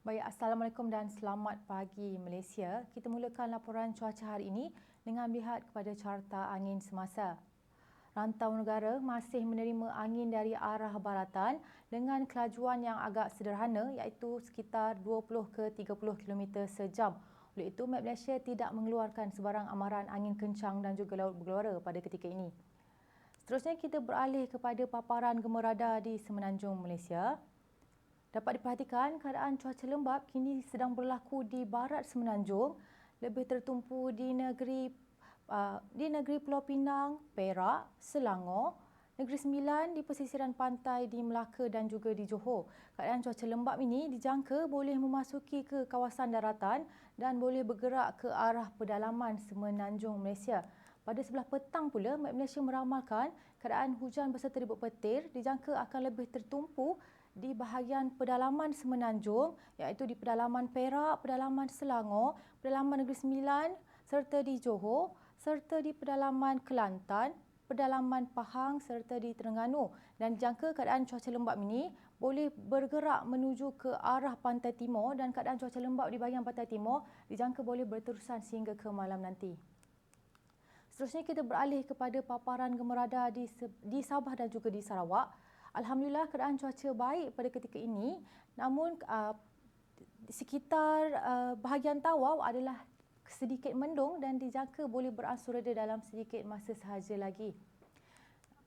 Baik, Assalamualaikum dan selamat pagi Malaysia. Kita mulakan laporan cuaca hari ini dengan melihat kepada carta angin semasa. Rantau negara masih menerima angin dari arah baratan dengan kelajuan yang agak sederhana iaitu sekitar 20 ke 30 km sejam. Oleh itu, Met Malaysia tidak mengeluarkan sebarang amaran angin kencang dan juga laut bergelora pada ketika ini. Seterusnya kita beralih kepada paparan gemerada di Semenanjung Malaysia. Dapat diperhatikan keadaan cuaca lembap kini sedang berlaku di barat semenanjung lebih tertumpu di negeri uh, di negeri Pulau Pinang, Perak, Selangor, Negeri Sembilan di pesisiran pantai di Melaka dan juga di Johor. Keadaan cuaca lembap ini dijangka boleh memasuki ke kawasan daratan dan boleh bergerak ke arah pedalaman semenanjung Malaysia. Pada sebelah petang pula, Met Malaysia meramalkan keadaan hujan berserta ribut petir dijangka akan lebih tertumpu di bahagian pedalaman Semenanjung iaitu di pedalaman Perak, pedalaman Selangor, pedalaman Negeri Sembilan serta di Johor serta di pedalaman Kelantan, pedalaman Pahang serta di Terengganu dan jangka keadaan cuaca lembap ini boleh bergerak menuju ke arah pantai timur dan keadaan cuaca lembap di bahagian pantai timur dijangka boleh berterusan sehingga ke malam nanti. Seterusnya kita beralih kepada paparan gemerada di, di Sabah dan juga di Sarawak. Alhamdulillah keadaan cuaca baik pada ketika ini namun uh, sekitar uh, bahagian Tawau adalah sedikit mendung dan dijangka boleh beransur reda dalam sedikit masa sahaja lagi.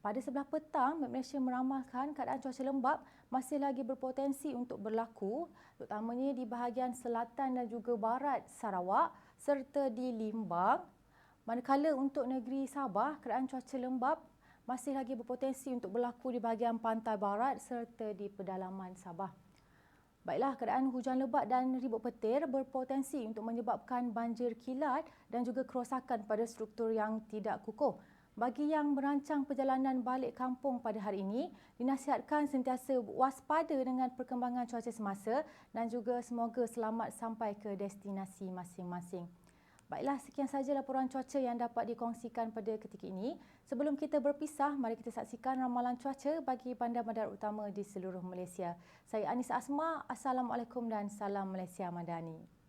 Pada sebelah petang, Malaysia meramalkan keadaan cuaca lembap masih lagi berpotensi untuk berlaku terutamanya di bahagian selatan dan juga barat Sarawak serta di Limbang. Manakala untuk negeri Sabah, keadaan cuaca lembap masih lagi berpotensi untuk berlaku di bahagian pantai barat serta di pedalaman Sabah. Baiklah, keadaan hujan lebat dan ribut petir berpotensi untuk menyebabkan banjir kilat dan juga kerosakan pada struktur yang tidak kukuh. Bagi yang merancang perjalanan balik kampung pada hari ini, dinasihatkan sentiasa waspada dengan perkembangan cuaca semasa dan juga semoga selamat sampai ke destinasi masing-masing. Baiklah, sekian sahaja laporan cuaca yang dapat dikongsikan pada ketika ini. Sebelum kita berpisah, mari kita saksikan ramalan cuaca bagi bandar-bandar utama di seluruh Malaysia. Saya Anis Asma, Assalamualaikum dan Salam Malaysia Madani.